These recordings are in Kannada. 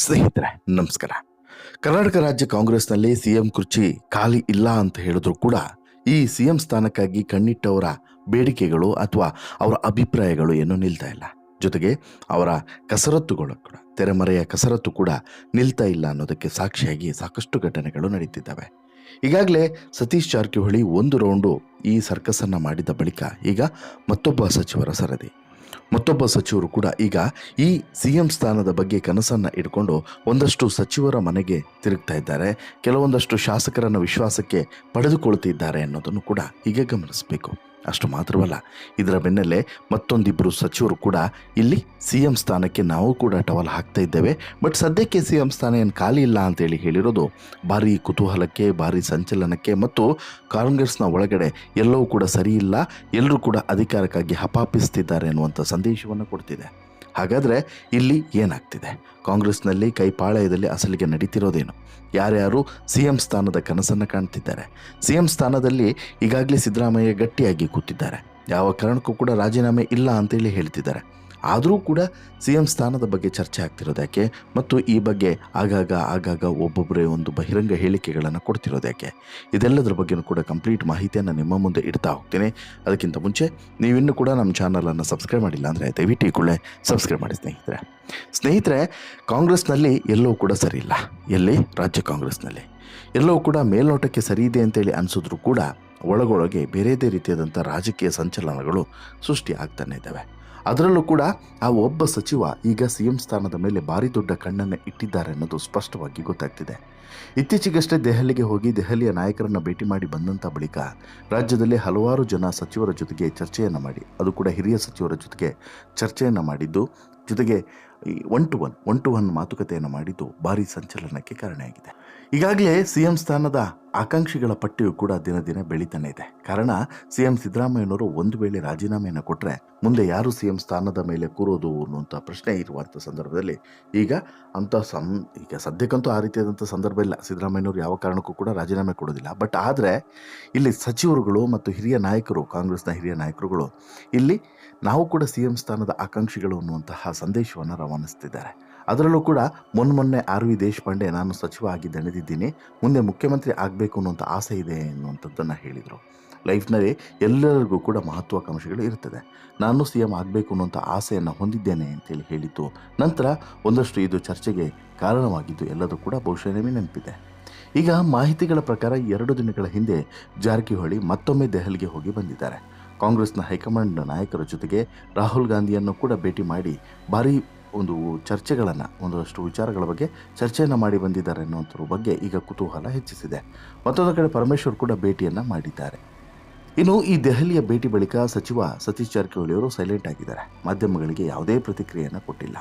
ಸ್ನೇಹಿತರೆ, ನಮಸ್ಕಾರ. ಕರ್ನಾಟಕ ರಾಜ್ಯ ಕಾಂಗ್ರೆಸ್ನಲ್ಲಿ ಸಿಎಂ ಕುರ್ಚಿ ಖಾಲಿ ಇಲ್ಲ ಅಂತ ಹೇಳಿದ್ರು ಕೂಡ ಈ ಸಿಎಂ ಸ್ಥಾನಕ್ಕಾಗಿ ಕಣ್ಣಿಟ್ಟವರ ಬೇಡಿಕೆಗಳು ಅಥವಾ ಅವರ ಅಭಿಪ್ರಾಯಗಳು ಏನೂ ನಿಲ್ತಾ ಇಲ್ಲ. ಜೊತೆಗೆ ಅವರ ಕಸರತ್ತುಗಳು ಕೂಡ, ತೆರೆಮರೆಯ ಕಸರತ್ತು ಕೂಡ ನಿಲ್ತಾ ಇಲ್ಲ ಅನ್ನೋದಕ್ಕೆ ಸಾಕ್ಷಿಯಾಗಿ ಸಾಕಷ್ಟು ಘಟನೆಗಳು ನಡೀತಿದ್ದಾವೆ. ಈಗಾಗಲೇ ಸತೀಶ್ ಜಾರಕಿಹೊಳಿ ಒಂದು ರೌಂಡು ಈ ಸರ್ಕಸನ್ನು ಮಾಡಿದ ಬಳಿಕ ಈಗ ಮತ್ತೊಬ್ಬ ಸಚಿವರ ಸರದಿ. ಮತ್ತೊಬ್ಬ ಸಚಿವರು ಕೂಡ ಈಗ ಈ ಸಿ ಎಂ ಸ್ಥಾನದ ಬಗ್ಗೆ ಕನಸನ್ನು ಇಟ್ಕೊಂಡು ಒಂದಷ್ಟು ಸಚಿವರ ಮನೆಗೆ ತಿರುಗ್ತಾ ಇದ್ದಾರೆ. ಕೆಲವೊಂದಷ್ಟು ಶಾಸಕರನ್ನು ವಿಶ್ವಾಸಕ್ಕೆ ಪಡೆದುಕೊಳ್ತಿದ್ದಾರೆ ಅನ್ನೋದನ್ನು ಕೂಡ ಹೀಗೆ ಗಮನಿಸಬೇಕು. ಅಷ್ಟು ಮಾತ್ರವಲ್ಲ, ಇದರ ಬೆನ್ನಲ್ಲೇ ಮತ್ತೊಂದಿಬ್ಬರು ಸಚಿವರು ಕೂಡ ಇಲ್ಲಿ ಸಿ ಎಂ ಸ್ಥಾನಕ್ಕೆ ನಾವು ಕೂಡ ಟವಲ್ ಹಾಕ್ತಾ ಇದ್ದೇವೆ. ಬಟ್ ಸದ್ಯಕ್ಕೆ ಸಿ ಎಂ ಸ್ಥಾನ ಏನು ಖಾಲಿ ಇಲ್ಲ ಅಂತೇಳಿ ಹೇಳಿರೋದು ಭಾರಿ ಕುತೂಹಲಕ್ಕೆ, ಭಾರಿ ಸಂಚಲನಕ್ಕೆ ಮತ್ತು ಕಾಂಗ್ರೆಸ್ನ ಒಳಗಡೆ ಎಲ್ಲವೂ ಕೂಡ ಸರಿ ಇಲ್ಲ, ಎಲ್ಲರೂ ಕೂಡ ಅಧಿಕಾರಕ್ಕಾಗಿ ಹಪಾಪಿಸ್ತಿದ್ದಾರೆ ಅನ್ನುವಂಥ ಸಂದೇಶವನ್ನು ಕೊಡ್ತಿದೆ. ಹಾಗಾದರೆ ಇಲ್ಲಿ ಏನಾಗ್ತಿದೆ? ಕಾಂಗ್ರೆಸ್ನಲ್ಲಿ ಕೈಪಾಳಯದಲ್ಲಿ ಅಸಲಿಗೆ ನಡೀತಿರೋದೇನು? ಯಾರ್ಯಾರು ಸಿ ಎಂ ಸ್ಥಾನದ ಕನಸನ್ನು ಕಾಣ್ತಿದ್ದಾರೆ? ಸಿ ಎಂ ಸ್ಥಾನದಲ್ಲಿ ಈಗಾಗಲೇ ಸಿದ್ದರಾಮಯ್ಯ ಗಟ್ಟಿಯಾಗಿ ಕೂತಿದ್ದಾರೆ. ಯಾವ ಕಾರಣಕ್ಕೂ ಕೂಡ ರಾಜೀನಾಮೆ ಇಲ್ಲ ಅಂತೇಳಿ ಹೇಳ್ತಿದ್ದಾರೆ. ಆದರೂ ಕೂಡ ಸಿ ಎಂ ಸ್ಥಾನದ ಬಗ್ಗೆ ಚರ್ಚೆ ಆಗ್ತಿರೋದಕ್ಕೆ ಮತ್ತು ಈ ಬಗ್ಗೆ ಆಗಾಗ ಆಗಾಗ ಒಬ್ಬೊಬ್ಬರೇ ಒಂದು ಬಹಿರಂಗ ಹೇಳಿಕೆಗಳನ್ನು ಕೊಡ್ತಿರೋದಕ್ಕೆ ಇದೆಲ್ಲದರ ಬಗ್ಗೆನೂ ಕೂಡ ಕಂಪ್ಲೀಟ್ ಮಾಹಿತಿಯನ್ನು ನಿಮ್ಮ ಮುಂದೆ ಇಡ್ತಾ ಹೋಗ್ತೀನಿ. ಅದಕ್ಕಿಂತ ಮುಂಚೆ, ನೀವಿನ್ನೂ ಕೂಡ ನಮ್ಮ ಚಾನಲನ್ನು ಸಬ್ಸ್ಕ್ರೈಬ್ ಮಾಡಿಲ್ಲ ಅಂದರೆ ದಯವಿಟ್ಟು ಈ ಕೂಡಲೇ ಸಬ್ಸ್ಕ್ರೈಬ್ ಮಾಡಿ ಸ್ನೇಹಿತರೆ. ಸ್ನೇಹಿತರೆ, ಕಾಂಗ್ರೆಸ್ನಲ್ಲಿ ಎಲ್ಲವೂ ಕೂಡ ಸರಿ ಇಲ್ಲ. ಎಲ್ಲಿ? ರಾಜ್ಯ ಕಾಂಗ್ರೆಸ್ನಲ್ಲಿ. ಎಲ್ಲವೂ ಕೂಡ ಮೇಲ್ನೋಟಕ್ಕೆ ಸರಿ ಇದೆ ಅಂತೇಳಿ ಅನಿಸಿದ್ರು ಕೂಡ ಒಳಗೊಳಗೆ ಬೇರೆದೇ ರೀತಿಯಾದಂಥ ರಾಜಕೀಯ ಸಂಚಲನಗಳು ಸೃಷ್ಟಿ ಆಗ್ತಾನೆ ಇದ್ದಾವೆ. ಅದರಲ್ಲೂ ಕೂಡ ಆ ಒಬ್ಬ ಸಚಿವ ಈಗ ಸಿಎಂ ಸ್ಥಾನದ ಮೇಲೆ ಭಾರಿ ದೊಡ್ಡ ಕಣ್ಣನ್ನು ಇಟ್ಟಿದ್ದಾರೆ ಅನ್ನೋದು ಸ್ಪಷ್ಟವಾಗಿ ಗೊತ್ತಾಗ್ತಿದೆ. ಇತ್ತೀಚೆಗಷ್ಟೇ ದೆಹಲಿಗೆ ಹೋಗಿ ದೆಹಲಿಯ ನಾಯಕರನ್ನು ಭೇಟಿ ಮಾಡಿ ಬಂದಂಥ ಬಳಿಕ ರಾಜ್ಯದಲ್ಲಿ ಹಲವಾರು ಜನ ಸಚಿವರ ಜೊತೆಗೆ ಚರ್ಚೆಯನ್ನು ಮಾಡಿ, ಅದು ಕೂಡ ಹಿರಿಯ ಸಚಿವರ ಜೊತೆಗೆ ಚರ್ಚೆಯನ್ನು ಮಾಡಿದ್ದು, ಜೊತೆಗೆ one to one one to one ಮಾತುಕತೆಯನ್ನು ಮಾಡಿದ್ದು ಭಾರಿ ಸಂಚಲನಕ್ಕೆ ಕಾರಣವಾಗಿದೆ ಈಗಾಗಲೇ ಸಿಎಂ ಸ್ಥಾನದ ಆಕಾಂಕ್ಷಿಗಳ ಪಟ್ಟಿಯು ಕೂಡ ದಿನ ದಿನ ಬೆಳೀತಾನೆ ಇದೆ. ಕಾರಣ ಸಿ ಎಂ ಸಿದ್ದರಾಮಯ್ಯನವರು ಒಂದು ವೇಳೆ ರಾಜೀನಾಮೆಯನ್ನು ಕೊಟ್ಟರೆ ಮುಂದೆ ಯಾರು ಸಿ ಎಂ ಸ್ಥಾನದ ಮೇಲೆ ಕೂರೋದು ಅನ್ನುವಂಥ ಪ್ರಶ್ನೆ ಇರುವಂಥ ಸಂದರ್ಭದಲ್ಲಿ ಈಗ ಅಂಥ ಸಂ, ಈಗ ಸದ್ಯಕ್ಕಂತೂ ಆ ರೀತಿಯಾದಂಥ ಸಂದರ್ಭ ಇಲ್ಲ, ಸಿದ್ದರಾಮಯ್ಯನವರು ಯಾವ ಕಾರಣಕ್ಕೂ ಕೂಡ ರಾಜೀನಾಮೆ ಕೊಡೋದಿಲ್ಲ. ಬಟ್ ಆದರೆ, ಇಲ್ಲಿ ಸಚಿವರುಗಳು ಮತ್ತು ಹಿರಿಯ ನಾಯಕರು, ಕಾಂಗ್ರೆಸ್ನ ಹಿರಿಯ ನಾಯಕರುಗಳು, ಇಲ್ಲಿ ನಾವು ಕೂಡ ಸಿ ಎಂ ಸ್ಥಾನದ ಆಕಾಂಕ್ಷಿಗಳು ಅನ್ನುವಂತಹ ಸಂದೇಶವನ್ನು ರವಾನಿಸ್ತಿದ್ದಾರೆ. ಅದರಲ್ಲೂ ಕೂಡ ಮೊನ್ನೆ ಆರ್ ವಿ ದೇಶಪಾಂಡೆ, ನಾನು ಸಚಿವ ಆಗಿ ದಣಿದಿದ್ದೀನಿ ಮುಂದೆ ಮುಖ್ಯಮಂತ್ರಿ ಆಗಬೇಕು ಅನ್ನುವಂಥ ಆಸೆ ಇದೆ ಅನ್ನುವಂಥದ್ದನ್ನು ಹೇಳಿದರು. ಲೈಫ್ನಲ್ಲಿ ಎಲ್ಲರಿಗೂ ಕೂಡ ಮಹತ್ವಾಕಾಂಕ್ಷೆಗಳು ಇರ್ತದೆ ನಾನು ಸಿ ಎಂ ಆಗಬೇಕು ಅನ್ನೋಂಥ ಆಸೆಯನ್ನು ಹೊಂದಿದ್ದೇನೆ ಅಂತೇಳಿ ಹೇಳಿತು ನಂತರ ಒಂದಷ್ಟು ಇದು ಚರ್ಚೆಗೆ ಕಾರಣವಾಗಿದ್ದು ಎಲ್ಲದೂ ಕೂಡ ಬಹುಶಃ ನಿಮಗೆ ನೆನಪಿದೆ. ಈಗ ಮಾಹಿತಿಗಳ ಪ್ರಕಾರ ಎರಡು ದಿನಗಳ ಹಿಂದೆ ಜಾರಕಿಹೊಳಿ ಮತ್ತೊಮ್ಮೆ ದೆಹಲಿಗೆ ಹೋಗಿ ಬಂದಿದ್ದಾರೆ. ಕಾಂಗ್ರೆಸ್ನ ಹೈಕಮಾಂಡ್ ನಾಯಕರ ಜೊತೆಗೆ ರಾಹುಲ್ ಗಾಂಧಿಯನ್ನು ಕೂಡ ಭೇಟಿ ಮಾಡಿ ಭಾರೀ ಒಂದು ಚರ್ಚೆಗಳನ್ನು, ಒಂದಷ್ಟು ವಿಚಾರಗಳ ಬಗ್ಗೆ ಚರ್ಚೆಯನ್ನು ಮಾಡಿ ಬಂದಿದ್ದಾರೆ ಅನ್ನುವಂಥದ್ರ ಬಗ್ಗೆ ಈಗ ಕುತೂಹಲ ಹೆಚ್ಚಿಸಿದೆ. ಮತ್ತೊಂದು ಕಡೆ ಪರಮೇಶ್ವರ್ ಕೂಡ ಭೇಟಿಯನ್ನು ಮಾಡಿದ್ದಾರೆ. ಇನ್ನು ಈ ದೆಹಲಿಯ ಭೇಟಿ ಬಳಿಕ ಸಚಿವ ಸತೀಶ್ ಜಾರಕಿಹೊಳಿ ಅವರು ಸೈಲೆಂಟ್ ಆಗಿದ್ದಾರೆ. ಮಾಧ್ಯಮಗಳಿಗೆ ಯಾವುದೇ ಪ್ರತಿಕ್ರಿಯೆಯನ್ನು ಕೊಟ್ಟಿಲ್ಲ.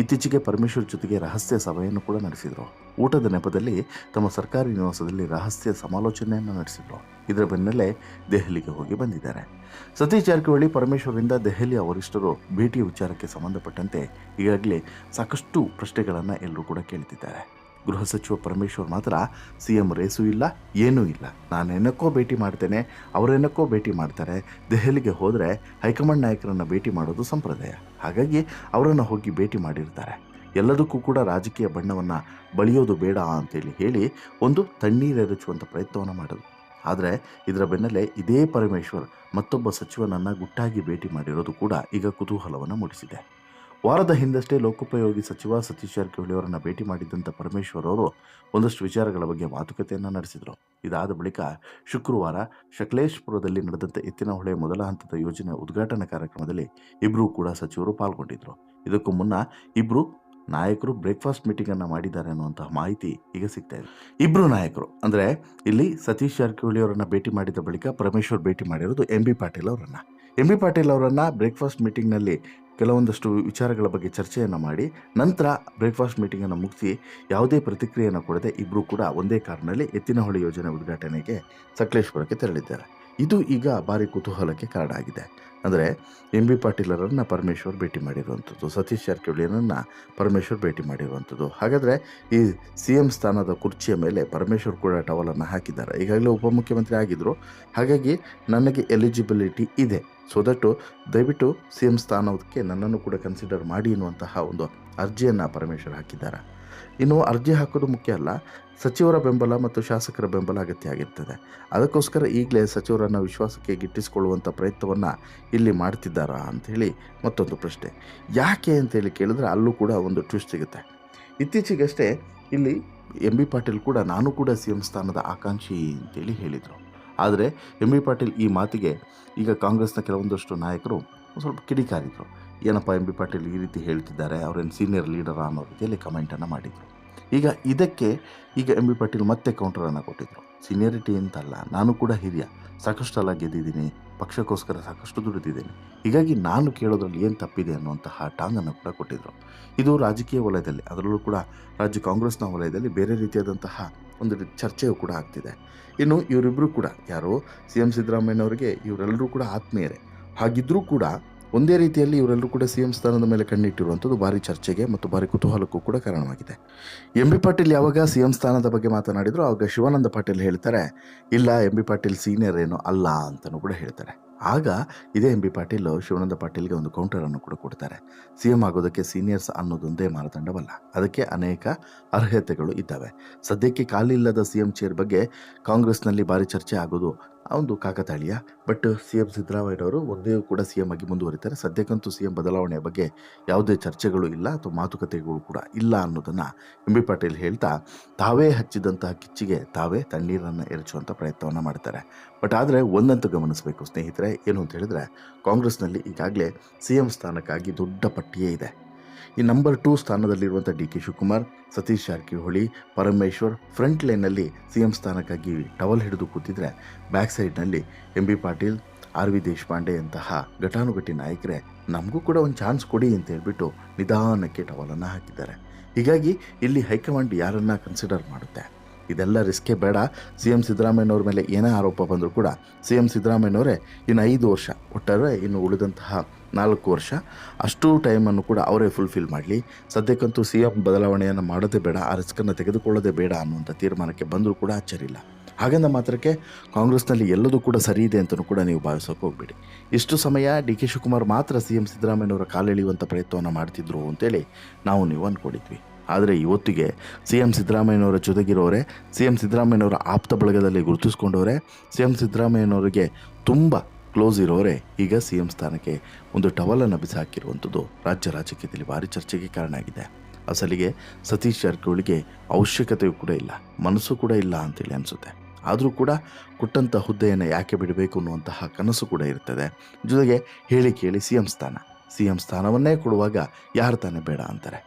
ಇತ್ತೀಚೆಗೆ ಪರಮೇಶ್ವರ್ ಜೊತೆಗೆ ರಹಸ್ಯ ಸಭೆಯನ್ನು ಕೂಡ ನಡೆಸಿದರು. ಊಟದ ನೆಪದಲ್ಲಿ ತಮ್ಮ ಸರ್ಕಾರಿ ನಿವಾಸದಲ್ಲಿ ರಹಸ್ಯ ಸಮಾಲೋಚನೆಯನ್ನು ನಡೆಸಿದರು. ಇದರ ಬೆನ್ನಲ್ಲೇ ದೆಹಲಿಗೆ ಹೋಗಿ ಬಂದಿದ್ದಾರೆ. ಸತೀಶ್ ಜಾರಕಿಹೊಳಿ ಪರಮೇಶ್ವರಿಂದ ದೆಹಲಿಯ ವರಿಷ್ಠರು ಭೇಟಿಯ ವಿಚಾರಕ್ಕೆ ಸಂಬಂಧಪಟ್ಟಂತೆ ಈಗಾಗಲೇ ಸಾಕಷ್ಟು ಪ್ರಶ್ನೆಗಳನ್ನು ಎಲ್ಲರೂ ಕೂಡ ಕೇಳ್ತಿದ್ದಾರೆ. ಗೃಹ ಸಚಿವ ಪರಮೇಶ್ವರ್ ಮಾತ್ರ ಸಿ ಎಂ ರೇಸು ಇಲ್ಲ, ಏನೂ ಇಲ್ಲ. ನಾನು ಏನಕ್ಕೋ ಭೇಟಿ ಮಾಡ್ತೇನೆ ಅವರೇನಕ್ಕೋ ಭೇಟಿ ಮಾಡ್ತಾರೆ. ದೆಹಲಿಗೆ ಹೋದರೆ ಹೈಕಮಾಂಡ್ ನಾಯಕರನ್ನು ಭೇಟಿ ಮಾಡೋದು ಸಂಪ್ರದಾಯ. ಹಾಗಾಗಿ ಅವರನ್ನು ಹೋಗಿ ಭೇಟಿ ಮಾಡಿರ್ತಾರೆ. ಎಲ್ಲದಕ್ಕೂ ಕೂಡ ರಾಜಕೀಯ ಬಣ್ಣವನ್ನು ಬಳಿಯೋದು ಬೇಡ ಅಂತೇಳಿ ಹೇಳಿ ಒಂದು ತಣ್ಣೀರೆರಚುವಂಥ ಪ್ರಯತ್ನವನ್ನು ಮಾಡೋದು ಆದರೆ ಇದರ ಬೆನ್ನಲ್ಲೇ ಇದೇ ಪರಮೇಶ್ವರ್ ಮತ್ತೊಬ್ಬ ಸಚಿವನನ್ನು ಗುಟ್ಟಾಗಿ ಭೇಟಿ ಮಾಡಿರೋದು ಕೂಡ ಈಗ ಕುತೂಹಲವನ್ನು ಮೂಡಿಸಿದೆ. ವಾರದ ಹಿಂದಷ್ಟೇ ಲೋಕೋಪಯೋಗಿ ಸಚಿವ ಸತೀಶ್ ಜಾರಕಿಹೊಳಿ ಅವರನ್ನು ಭೇಟಿ ಮಾಡಿದ್ದಂಥ ಪರಮೇಶ್ವರ್ ಅವರು ಒಂದಷ್ಟು ವಿಚಾರಗಳ ಬಗ್ಗೆ ಮಾತುಕತೆಯನ್ನು ನಡೆಸಿದರು. ಇದಾದ ಬಳಿಕ ಶುಕ್ರವಾರ ಶಕಲೇಶ್ಪುರದಲ್ಲಿ ನಡೆದಂಥ ಎತ್ತಿನಹೊಳೆ ಮೊದಲ ಹಂತದ ಯೋಜನೆ ಉದ್ಘಾಟನಾ ಕಾರ್ಯಕ್ರಮದಲ್ಲಿ ಇಬ್ಬರೂ ಕೂಡ ಸಚಿವರು ಪಾಲ್ಗೊಂಡಿದ್ದರು ಇದಕ್ಕೂ ಮುನ್ನ ಇಬ್ಬರು ನಾಯಕರು ಬ್ರೇಕ್ಫಾಸ್ಟ್ ಮೀಟಿಂಗನ್ನು ಮಾಡಿದ್ದಾರೆ ಅನ್ನುವಂತಹ ಮಾಹಿತಿ ಈಗ ಸಿಗ್ತಾ ಇದೆ. ಇಬ್ಬರು ನಾಯಕರು ಅಂದರೆ ಇಲ್ಲಿ ಸತೀಶ್ ಜಾರಕಿಹೊಳಿ ಅವರನ್ನು ಭೇಟಿ ಮಾಡಿದ ಬಳಿಕ ಪರಮೇಶ್ವರ್ ಭೇಟಿ ಮಾಡಿರೋದು ಎಂ ಬಿ ಪಾಟೀಲ್ ಅವರನ್ನು. ಎಂ ಬಿ ಪಾಟೀಲ್ ಅವರನ್ನು ಬ್ರೇಕ್ಫಾಸ್ಟ್ ಮೀಟಿಂಗ್ನಲ್ಲಿ ಕೆಲವೊಂದಷ್ಟು ವಿಚಾರಗಳ ಬಗ್ಗೆ ಚರ್ಚೆಯನ್ನು ಮಾಡಿ ನಂತರ ಬ್ರೇಕ್ಫಾಸ್ಟ್ ಮೀಟಿಂಗನ್ನು ಮುಗಿಸಿ ಯಾವುದೇ ಪ್ರತಿಕ್ರಿಯೆಯನ್ನು ಕೊಡದೆ ಇಬ್ಬರೂ ಕೂಡ ಒಂದೇ ಕಾರ್ನಲ್ಲಿ ಎತ್ತಿನಹೊಳೆ ಯೋಜನೆ ಉದ್ಘಾಟನೆಗೆ ಸಕಲೇಶ್ಪುರಕ್ಕೆ ತೆರಳಿದ್ದಾರೆ. ಇದು ಈಗ ಭಾರಿ ಕುತೂಹಲಕ್ಕೆ ಕಾರಣ ಆಗಿದೆ. ಅಂದರೆ ಎಂ ಬಿ ಪಾಟೀಲರನ್ನು ಪರಮೇಶ್ವರ್ ಭೇಟಿ ಮಾಡಿರುವಂಥದ್ದು, ಸತೀಶ್ ಜಾರಕಿಹೊಳಿಯರನ್ನು ಪರಮೇಶ್ವರ್ ಭೇಟಿ ಮಾಡಿರುವಂಥದ್ದು. ಹಾಗಾದರೆ ಈ ಸಿ ಎಂ ಸ್ಥಾನದ ಕುರ್ಚಿಯ ಮೇಲೆ ಪರಮೇಶ್ವರ್ ಕೂಡ ಟವಲನ್ನು ಹಾಕಿದ್ದಾರೆ. ಈಗಾಗಲೇ ಉಪಮುಖ್ಯಮಂತ್ರಿ ಆಗಿದ್ದರು ಹಾಗಾಗಿ ನನಗೆ ಎಲಿಜಿಬಿಲಿಟಿ ಇದೆ. ಸೊ ದಟ್ಟು ದಯವಿಟ್ಟು ಸಿ ಎಂ ಸ್ಥಾನಕ್ಕೆ ನನ್ನನ್ನು ಕೂಡ ಕನ್ಸಿಡರ್ ಮಾಡಿ ಎನ್ನುವಂತಹ ಒಂದು ಅರ್ಜಿಯನ್ನು ಪರಮೇಶ್ವರ್ ಹಾಕಿದ್ದಾರೆ. ಇನ್ನು ಅರ್ಜಿ ಹಾಕೋದು ಮುಖ್ಯ ಅಲ್ಲ, ಸಚಿವರ ಬೆಂಬಲ ಮತ್ತು ಶಾಸಕರ ಬೆಂಬಲ ಅಗತ್ಯ ಆಗಿರ್ತದೆ. ಅದಕ್ಕೋಸ್ಕರ ಈಗಲೇ ಸಚಿವರನ್ನು ವಿಶ್ವಾಸಕ್ಕೆ ಗಿಟ್ಟಿಸಿಕೊಳ್ಳುವಂಥ ಪ್ರಯತ್ನವನ್ನು ಇಲ್ಲಿ ಮಾಡ್ತಿದ್ದಾರಾ ಅಂಥೇಳಿ ಮತ್ತೊಂದು ಪ್ರಶ್ನೆ. ಯಾಕೆ ಅಂತೇಳಿ ಕೇಳಿದ್ರೆ ಅಲ್ಲೂ ಕೂಡ ಒಂದು ಟ್ವಿಸ್ಟ್ ಸಿಗುತ್ತೆ. ಇತ್ತೀಚೆಗಷ್ಟೇ ಇಲ್ಲಿ ಎಂ ಬಿ ಪಾಟೀಲ್ ಕೂಡ, ನಾನು ಕೂಡ ಸಿ ಎಂ ಸ್ಥಾನದ ಆಕಾಂಕ್ಷಿ ಅಂತೇಳಿ ಹೇಳಿದರು. ಆದರೆ ಎಂ ಬಿ ಪಾಟೀಲ್ ಈ ಮಾತಿಗೆ ಈಗ ಕಾಂಗ್ರೆಸ್ನ ಕೆಲವೊಂದಷ್ಟು ನಾಯಕರು ಸ್ವಲ್ಪ ಕಿಡಿಕಾರಿದರು. ಏನಪ್ಪ ಎಂ ಬಿ ಪಾಟೀಲ್ ಈ ರೀತಿ ಹೇಳ್ತಿದ್ದಾರೆ ಅವರೇನು ಸೀನಿಯರ್ ಲೀಡರ್ ಅನ್ನೋ ರೀತಿಯಲ್ಲಿ ಕಮೆಂಟನ್ನು ಮಾಡಿದರು. ಈಗ ಇದಕ್ಕೆ ಈಗ ಎಂ ಬಿ ಪಾಟೀಲ್ ಮತ್ತೆ ಕೌಂಟರನ್ನು ಕೊಟ್ಟಿದ್ದರು ಸೀನಿಯರಿಟಿ ಅಂತಲ್ಲ, ನಾನು ಕೂಡ ಹಿರಿಯ ಸಾಕಷ್ಟು ಅಲ್ಲ ಗೆದ್ದಿದ್ದೀನಿ, ಪಕ್ಷಕ್ಕೋಸ್ಕರ ಸಾಕಷ್ಟು ದುಡಿದಿದ್ದೀನಿ. ಹೀಗಾಗಿ ನಾನು ಕೇಳೋದ್ರಲ್ಲಿ ಏನು ತಪ್ಪಿದೆ ಅನ್ನುವಂತಹ ಟಾಂಗನ್ನು ಕೂಡ ಕೊಟ್ಟಿದ್ದರು ಇದು ರಾಜಕೀಯ ವಲಯದಲ್ಲಿ, ಅದರಲ್ಲೂ ಕೂಡ ರಾಜ್ಯ ಕಾಂಗ್ರೆಸ್ನ ವಲಯದಲ್ಲಿ ಬೇರೆ ರೀತಿಯಾದಂತಹ ಒಂದು ಚರ್ಚೆಯೂ ಕೂಡ ಆಗ್ತಿದೆ. ಇನ್ನು ಇವರಿಬ್ಬರು ಕೂಡ, ಯಾರು ಸಿ ಎಂ ಸಿದ್ದರಾಮಯ್ಯನವರಿಗೆ ಇವರೆಲ್ಲರೂ ಕೂಡ ಆತ್ಮೀಯರೇ. ಹಾಗಿದ್ದರೂ ಕೂಡ ಒಂದೇ ರೀತಿಯಲ್ಲಿ ಇವರೆಲ್ಲರೂ ಕೂಡ ಸಿ ಎಂ ಸ್ಥಾನದ ಮೇಲೆ ಕಣ್ಣಿಟ್ಟಿರುವಂಥದ್ದು ಭಾರಿ ಚರ್ಚೆಗೆ ಮತ್ತು ಭಾರಿ ಕುತೂಹಲಕ್ಕೂ ಕೂಡ ಕಾರಣವಾಗಿದೆ. ಎಂ ಬಿ ಪಾಟೀಲ್ ಯಾವಾಗ ಸಿ ಎಂ ಸ್ಥಾನದ ಬಗ್ಗೆ ಮಾತನಾಡಿದ್ರು ಆವಾಗ ಶಿವಾನಂದ ಪಾಟೀಲ್ ಹೇಳ್ತಾರೆ, ಇಲ್ಲ ಎಂ ಬಿ ಪಾಟೀಲ್ ಸೀನಿಯರ್ ಏನು ಅಲ್ಲ ಅಂತಲೂ ಕೂಡ ಹೇಳ್ತಾರೆ. ಆಗ ಇದೇ ಎಂ ಬಿ ಪಾಟೀಲ್ ಶಿವಾನಂದ ಪಾಟೀಲ್ಗೆ ಒಂದು ಕೌಂಟರನ್ನು ಕೂಡ ಕೊಡ್ತಾರೆ. ಸಿ ಎಂ ಆಗೋದಕ್ಕೆ ಸೀನಿಯರ್ಸ್ ಅನ್ನೋದೊಂದೇ ಮಾನದಂಡವಲ್ಲ, ಅದಕ್ಕೆ ಅನೇಕ ಅರ್ಹತೆಗಳು ಇದ್ದಾವೆ. ಸದ್ಯಕ್ಕೆ ಖಾಲಿ ಇಲ್ಲದ ಸಿ ಎಂ ಚೇರ್ ಬಗ್ಗೆ ಕಾಂಗ್ರೆಸ್ನಲ್ಲಿ ಭಾರಿ ಚರ್ಚೆ ಆಗೋದು ಒಂದು ಕಾಕತಾಳೀಯ. ಬಟ್ ಸಿ ಎಂ ಸಿದ್ದರಾಮಯ್ಯನವರು ಒಂದೇ ಕೂಡ ಸಿ ಎಂ ಆಗಿ ಮುಂದುವರಿತಾರೆ. ಸದ್ಯಕ್ಕಂತೂ ಸಿ ಎಂ ಬದಲಾವಣೆಯ ಬಗ್ಗೆ ಯಾವುದೇ ಚರ್ಚೆಗಳು ಇಲ್ಲ, ಅಥವಾ ಮಾತುಕತೆಗಳು ಕೂಡ ಇಲ್ಲ ಅನ್ನೋದನ್ನು ಎಂ ಬಿ ಪಾಟೀಲ್ ಹೇಳ್ತಾ ತಾವೇ ಹಚ್ಚಿದಂತಹ ಕಿಚ್ಚಿಗೆ ತಾವೇ ತಣ್ಣೀರನ್ನು ಎರಚುವಂಥ ಪ್ರಯತ್ನವನ್ನು ಮಾಡ್ತಾರೆ. ಬಟ್ ಆದರೆ ಒಂದಂತೂ ಗಮನಿಸಬೇಕು ಸ್ನೇಹಿತರೆ, ಏನು ಅಂತ ಹೇಳಿದ್ರೆ ಕಾಂಗ್ರೆಸ್ನಲ್ಲಿ ಈಗಾಗಲೇ ಸಿ ಎಂ ಸ್ಥಾನಕ್ಕಾಗಿ ದೊಡ್ಡ ಪಟ್ಟಿಯೇ ಇದೆ. ಈ number two ಸ್ಥಾನದಲ್ಲಿರುವಂಥ D K Shivakumar, Satish Jarkiholi, Parameshwar front ಲೈನಲ್ಲಿ ಸಿ ಎಂ ಸ್ಥಾನಕ್ಕಾಗಿ ಟವಲ್ ಹಿಡಿದು ಕೂತಿದ್ರೆ ಬ್ಯಾಕ್ ಸೈಡ್ನಲ್ಲಿ M B Patil, R V Deshpande ಅಂತಹ ಘಟಾನುಘಟಿ ನಾಯಕರೇ ನಮಗೂ ಕೂಡ ಒಂದು ಚಾನ್ಸ್ ಕೊಡಿ ಅಂತ ಹೇಳ್ಬಿಟ್ಟು ನಿಧಾನಕ್ಕೆ ಟವಲನ್ನು ಹಾಕಿದ್ದಾರೆ. ಹೀಗಾಗಿ ಇಲ್ಲಿ ಹೈಕಮಾಂಡ್ ಯಾರನ್ನ ಕನ್ಸಿಡರ್ ಮಾಡುತ್ತೆ? ಇದೆಲ್ಲ ರಿಸ್ಕೇ ಬೇಡ. ಸಿ ಎಂ ಸಿದ್ದರಾಮಯ್ಯನವ್ರ ಮೇಲೆ ಏನೇ ಆರೋಪ ಬಂದರೂ ಕೂಡ ಸಿ ಎಂ ಸಿದ್ದರಾಮಯ್ಯನವರೇ ಇನ್ನು ಐದು ವರ್ಷ, ಒಟ್ಟಾರೆ ಇನ್ನು ಉಳಿದಂತಹ ನಾಲ್ಕು ವರ್ಷ ಅಷ್ಟು ಟೈಮನ್ನು ಕೂಡ ಅವರೇ ಫುಲ್ಫಿಲ್ ಮಾಡಲಿ. ಸದ್ಯಕ್ಕಂತೂ ಸಿ ಎಂ ಬದಲಾವಣೆಯನ್ನು ಮಾಡೋದೇ ಬೇಡ, ಆ ರಿಸ್ಕನ್ನು ತೆಗೆದುಕೊಳ್ಳೋದೇ ಬೇಡ ಅನ್ನುವಂಥ ತೀರ್ಮಾನಕ್ಕೆ ಬಂದರೂ ಕೂಡ ಅಚ್ಚರಿಲ್ಲ ಹಾಗಂದ ಮಾತ್ರಕ್ಕೆ ಕಾಂಗ್ರೆಸ್ನಲ್ಲಿ ಎಲ್ಲದೂ ಕೂಡ ಸರಿ ಇದೆ ಅಂತಲೂ ಕೂಡ ನೀವು ಭಾವಿಸೋಕೆ ಹೋಗಬೇಡಿ. ಇಷ್ಟು ಸಮಯ ಡಿ ಕೆ ಶಿವಕುಮಾರ್ ಮಾತ್ರ ಸಿ ಎಂ ಸಿದ್ದರಾಮಯ್ಯನವರ ಕಾಲೆಳೆಯುವಂಥ ಪ್ರಯತ್ನವನ್ನು ಮಾಡ್ತಿದ್ರು ಅಂತೇಳಿ ನಾವು ನೀವು ಅಂದ್ಕೊಂಡಿದ್ವಿ ಆದರೆ ಇವತ್ತಿಗೆ ಸಿ ಎಂ ಸಿದ್ದರಾಮಯ್ಯನವರ ಜೊತೆಗಿರೋರೆ ಸಿ ಎಂ ಸಿದ್ದರಾಮಯ್ಯನವರ ಆಪ್ತ ಬಳಗದಲ್ಲಿ ಗುರುತಿಸ್ಕೊಂಡವರೇ ಸಿ ಎಂ ಸಿದ್ದರಾಮಯ್ಯನವರಿಗೆ ತುಂಬ ಕ್ಲೋಸ್ ಇರೋರೆ. ಈಗ ಸಿ ಎಂ ಸ್ಥಾನಕ್ಕೆ ಒಂದು ಟವಲನ್ನು ಬಿಸಾಕಿರುವಂಥದ್ದು ರಾಜ್ಯ ರಾಜಕೀಯದಲ್ಲಿ ಭಾರಿ ಚರ್ಚೆಗೆ ಕಾರಣ ಆಗಿದೆ. ಅಸಲಿಗೆ ಸತೀಶ್ ಜಾರಕಿಹೊಳಿಗೆ ಅವಶ್ಯಕತೆಯೂ ಕೂಡ ಇಲ್ಲ, ಮನಸ್ಸು ಕೂಡ ಇಲ್ಲ ಅಂತೇಳಿ ಅನಿಸುತ್ತೆ. ಆದರೂ ಕೂಡ ಕೊಟ್ಟಂಥ ಹುದ್ದೆಯನ್ನು ಯಾಕೆ ಬಿಡಬೇಕು ಅನ್ನುವಂತಹ ಕನಸು ಕೂಡ ಇರ್ತದೆ. ಜೊತೆಗೆ ಹೇಳಿ ಕೇಳಿ ಸಿ ಎಂ ಸ್ಥಾನ. ಸಿ ಎಂ ಸ್ಥಾನವನ್ನೇ ಕೊಡುವಾಗ ಯಾರು ತಾನೇ ಬೇಡ ಅಂತಾರೆ.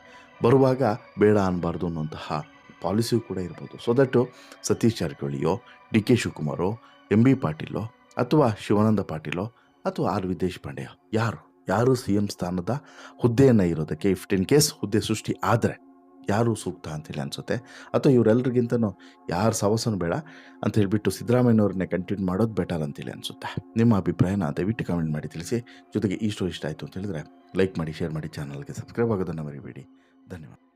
ಬರುವಾಗ ಬೇಡ ಅನ್ನಬಾರ್ದು ಅನ್ನುವಂತಹ ಪಾಲಿಸಿಯೂ ಕೂಡ ಇರ್ಬೋದು. ಸೊ ದಟ್ಟು ಸತೀಶ್ ಜಾರಕಿಹೊಳಿಯೋ ಡಿ ಕೆ ಶಿವಕುಮಾರೋ, ಎಂ ಬಿ ಪಾಟೀಲೋ ಅಥವಾ ಶಿವಾನಂದ ಪಾಟೀಲೋ ಅಥವಾ ಆರ್. ವಿ ದೇಶಪಾಂಡೆಯೋ ಯಾರು? ಯಾರು ಸಿ ಎಂ ಸ್ಥಾನದ ಹುದ್ದೆಯನ್ನು ಇರೋದಕ್ಕೆ ಇಫ್ಟ್ ಇನ್ ಕೇಸ್ ಹುದ್ದೆ ಸೃಷ್ಟಿ ಆದರೆ ಯಾರು ಸೂಕ್ತ ಅಂತೇಳಿ ಅನಿಸುತ್ತೆ? ಅಥವಾ ಇವರೆಲ್ಲರಿಗಿಂತನೂ ಯಾರು ಸವಸನು ಬೇಡ ಅಂತ ಹೇಳಿಬಿಟ್ಟು ಸಿದ್ದರಾಮಯ್ಯನವ್ರನ್ನೇ ಕಂಟಿನ್ಯೂ ಮಾಡೋದು ಬೆಟರ್ ಅಂತೇಳಿ ಅನಿಸುತ್ತೆ. ನಿಮ್ಮ ಅಭಿಪ್ರಾಯನ ದಯವಿಟ್ಟು ಕಮೆಂಟ್ ಮಾಡಿ ತಿಳಿಸಿ. ಜೊತೆಗೆ ಸ್ಟೋರಿ ಇಷ್ಟ ಆಯಿತು ಅಂತ ಹೇಳಿದ್ರೆ ಲೈಕ್ ಮಾಡಿ ಶೇರ್ ಮಾಡಿ ಚಾನಲ್ಗೆ ಸಬ್ಸ್ಕ್ರೈಬ್ ಆಗೋದನ್ನು ಮರಿಬೇಡಿ. धन्यवाद।